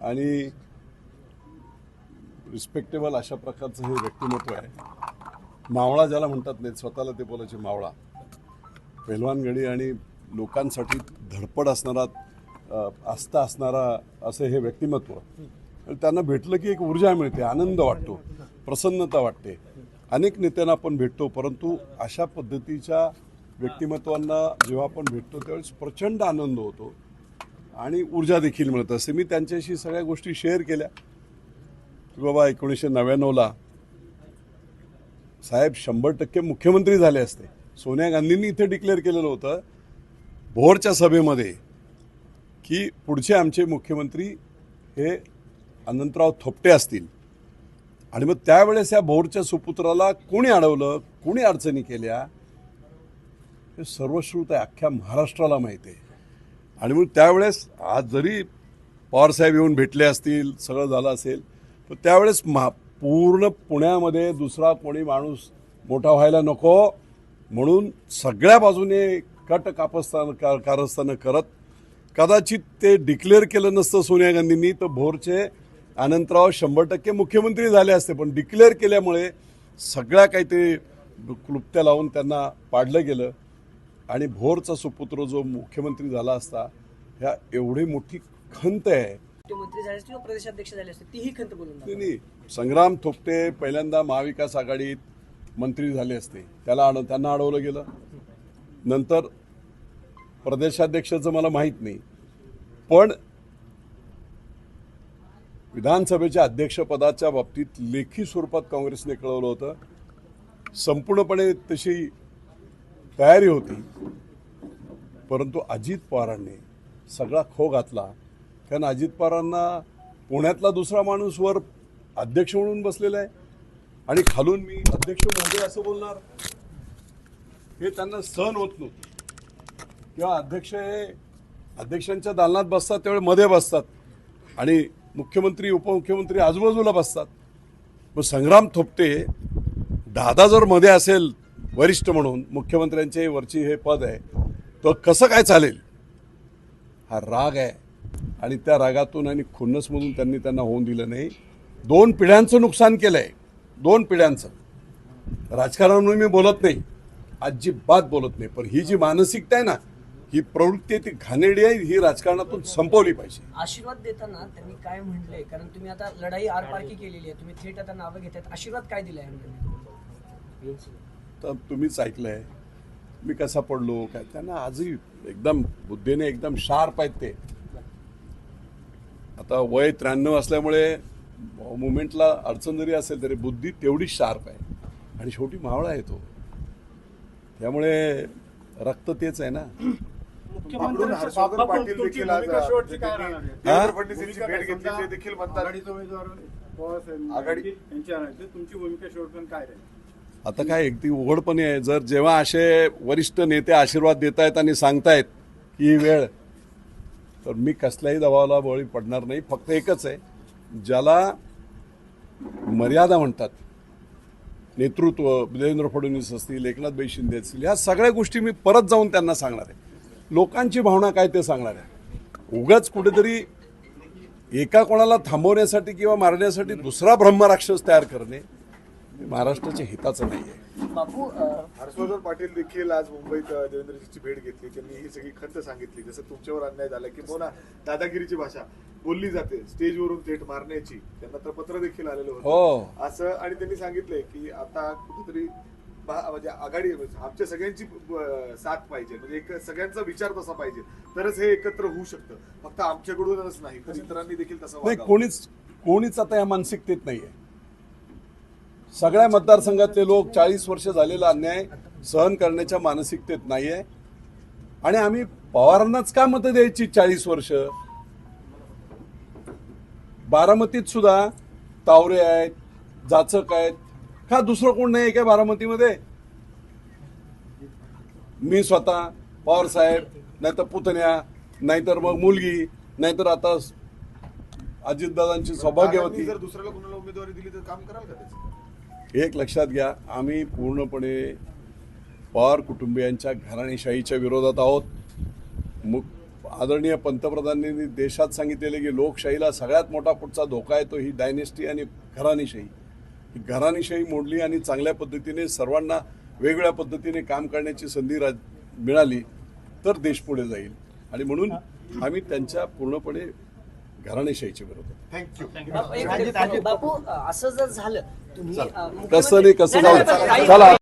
आणि रिस्पेक्टेबल अशा प्रकारचं हे व्यक्तिमत्व आहे. मावळा ज्याला म्हणतात नाही स्वतःला ते बोलायचे मावळा. पहलवानगडी आणि लोकांसाठी धडपड असणारा आस्था असणारा असं हे व्यक्तिमत्व. आणि त्यांना भेटलं की एक ऊर्जा मिळते आनंद वाटतो प्रसन्नता वाटते. अनेक नेत्यांना आपण भेटतो परंतु अशा पद्धतीच्या व्यक्तिमत्वांना जेव्हा आपण भेटतो त्यावेळेस प्रचंड आनंद होतो. आणि ऊर्जा देखील मिळत असते. मी त्यांच्याशी सगळ्या गोष्टी शेअर केल्या. की बाबा एकोणीसशे नव्याण्णवला साहेब शंभर टक्के मुख्यमंत्री झाले असते. सोनिया गांधींनी इथे डिक्लेअर केलेलं होतं भोरच्या सभेमध्ये की पुढचे आमचे मुख्यमंत्री हे अनंतराव थोपटे असतील. आणि मग त्यावेळेस या भोरच्या सुपुत्राला कोणी अडवलं कोणी अडचणी केल्या हे सर्वश्रुत आहे अख्ख्या महाराष्ट्राला माहिती आहे. आणि मग त्यावेळेस आज जरी पवारसाहेब येऊन भेटले असतील सगळं झालं असेल तर त्यावेळेस मा पूर्ण पुण्यामध्ये दुसरा कोणी माणूस मोठा व्हायला नको. म्हणून सगळ्या बाजूने कट कापस्तान का कारस्थानं करत कदाचित ते डिक्लेअर केलं नसतं सोनिया गांधींनी तर भोरचे अनंतराव शंभर टक्के मुख्यमंत्री झाले असते. पण डिक्लेअर केल्यामुळे सगळ्या काहीतरी क्लुप्त्या लावून त्यांना पाडलं गेलं. आणि भोरचा सुपुत्र जो मुख्यमंत्री झाला असता ह्या एवढी मोठी खंत आहे. प्रदेशाध्यक्ष झाले असते तीही खंत बोलून संग्राम थोपटे पहिल्यांदा महाविकास आघाडीत मंत्री झाले असते. त्याला अड त्यांना अडवलं गेलं. नंतर प्रदेशाध्यक्षाचं मला माहीत नाही. पण विधानसभेच्या अध्यक्षपदाच्या बाबतीत लेखी स्वरूपात काँग्रेसने कळवलं होतं. संपूर्णपणे तशी तयारी होती. परंतु अजित पवारांनी सगळा खो घातला. कारण अजित पवारांना पुण्यातला दुसरा माणूस वर अध्यक्ष म्हणून बसलेला आहे. आणि खालून मी अध्यक्ष म्हणजे असं बोलणार. हे त्यांना सहन होत नव्हतं. किंवा अध्यक्ष हे अध्यक्षांच्या दालनात बसतात त्यावेळी मध्ये बसतात. आणि मुख्यमंत्री उपमुख्यमंत्री आजूबाजूला बसतात. मग संग्राम थोपटे दादा जर मध्ये असेल वरिष्ठ म्हणून मुख्यमंत्र्यांचे वरची हे पद आहे तो कसं काय चालेल? हा राग आहे. आणि त्या रागातून आणि खुन्नसमधून त्यांनी त्यांना होऊन दिलं नाही. दोन पिढ्यांचं नुकसान केलं आहे दोन पिढ्यांचं. राजकारणामुळे मी बोलत नाही. अजिबात बोलत नाही. पण ही जी मानसिकता आहे ना ही प्रवृत्ती ती घाणेरडी आहे ही राजकारणातून संपवली पाहिजे. आशीर्वाद देताना त्यांनी काय म्हटलंय? कारण तुम्ही आता लढाई आरपारकी केलेली आहे. तुम्ही थेट आता नावं घेतात. आशीर्वाद काय दिलाय? तर तुम्हीच ऐकलंय. मी कसा पडलो काय? त्यांना आजही एकदम बुद्धीने एकदम शार्प आहेत ते. आता वय त्र्याण्णव असल्यामुळे मुवमेंटला अडचण जरी असेल तरी बुद्धी तेवढीच शार्प आहे. आणि शेवटी मावळा आहे तो. त्यामुळे रक्त तेच आहे ना. आपण आता काय अगदी उघडपणे आहे. जर जेव्हा असे वरिष्ठ नेते आशीर्वाद देत आहेत आणि सांगतायत की ही वेळ तर मी कसल्याही दबावाला बळी पडणार नाही. फक्त एकच आहे ज्याला मर्यादा म्हणतात नेतृत्व देवेंद्र फडणवीस असतील एकनाथभाई शिंदे असतील ह्या सगळ्या गोष्टी मी परत जाऊन त्यांना सांगणार आहे. लोकांची भावना काय ते सांगणार आहे. उगाच कुठेतरी एका कोणाला थांबवण्यासाठी किंवा मारण्यासाठी दुसरा ब्रह्मराक्षस तयार करणे महाराष्ट्राच्या हिताचं नाही आहे बापू हर्षवर्धन पाटील देखील आज मुंबईत देवेंद्रजींची भेट घेतली. त्यांनी ही सगळी खंत सांगितली. जसं तुमच्यावर अन्याय झाला की मोना दादागिरीची भाषा बोलली जाते स्टेजवरून थेट मारण्याची. त्यांना तर पत्र देखील आलेलं हो. होतं असं आणि त्यांनी सांगितलंय की आता कुठेतरी म्हणजे आघाडी आमच्या सगळ्यांची साथ पाहिजे. म्हणजे एक सगळ्यांचा विचार तसा पाहिजे. तरच हे एकत्र होऊ शकतं. फक्त आमच्याकडूनच नाही तर इतरांनी देखील तसं. कोणीच कोणीच आता या मानसिकतेत नाहीये. सगळ्या मतदारसंघातले लोक चाळीस वर्ष झालेला अन्याय सहन करण्याच्या मानसिकतेत नाहीये. आणि आम्ही पवारांनाच का मतं द्यायची चाळीस वर्ष? बारामतीत सुद्धा तावरे आहेत जाचक आहेत. का दुसरं कोण नाही काय बारामतीमध्ये? मी स्वतः पवार साहेब नाहीतर पुतण्या नाहीतर मग मुलगी नाहीतर आता अजितदादांची सौभाग्यवती. जर दुसऱ्याला कोणाला उमेदवारी दिली तर काम कराल का त्याचं? एक लक्षात घ्या आम्ही पूर्णपणे पवार कुटुंबियांच्या घराणेशाहीच्या विरोधात आहोत. मुक आदरणीय पंतप्रधानांनी देशात सांगितलेले की लोकशाहीला सगळ्यात मोठा पुढचा धोका आहे तो ही डायनेस्टी आणि घराणीशाही. ही घराणीशाही मोडली आणि चांगल्या पद्धतीने सर्वांना वेगवेगळ्या पद्धतीने काम करण्याची संधी राज मिळाली तर देश पुढे जाईल. आणि म्हणून आम्ही त्यांच्या पूर्णपणे घराणेशाहीच्या विरोधात थँक्यू बापू, असं जर झालं तुम्ही अं, तसं नाही कसं नाही, नाही, जाऊ पण काही- चला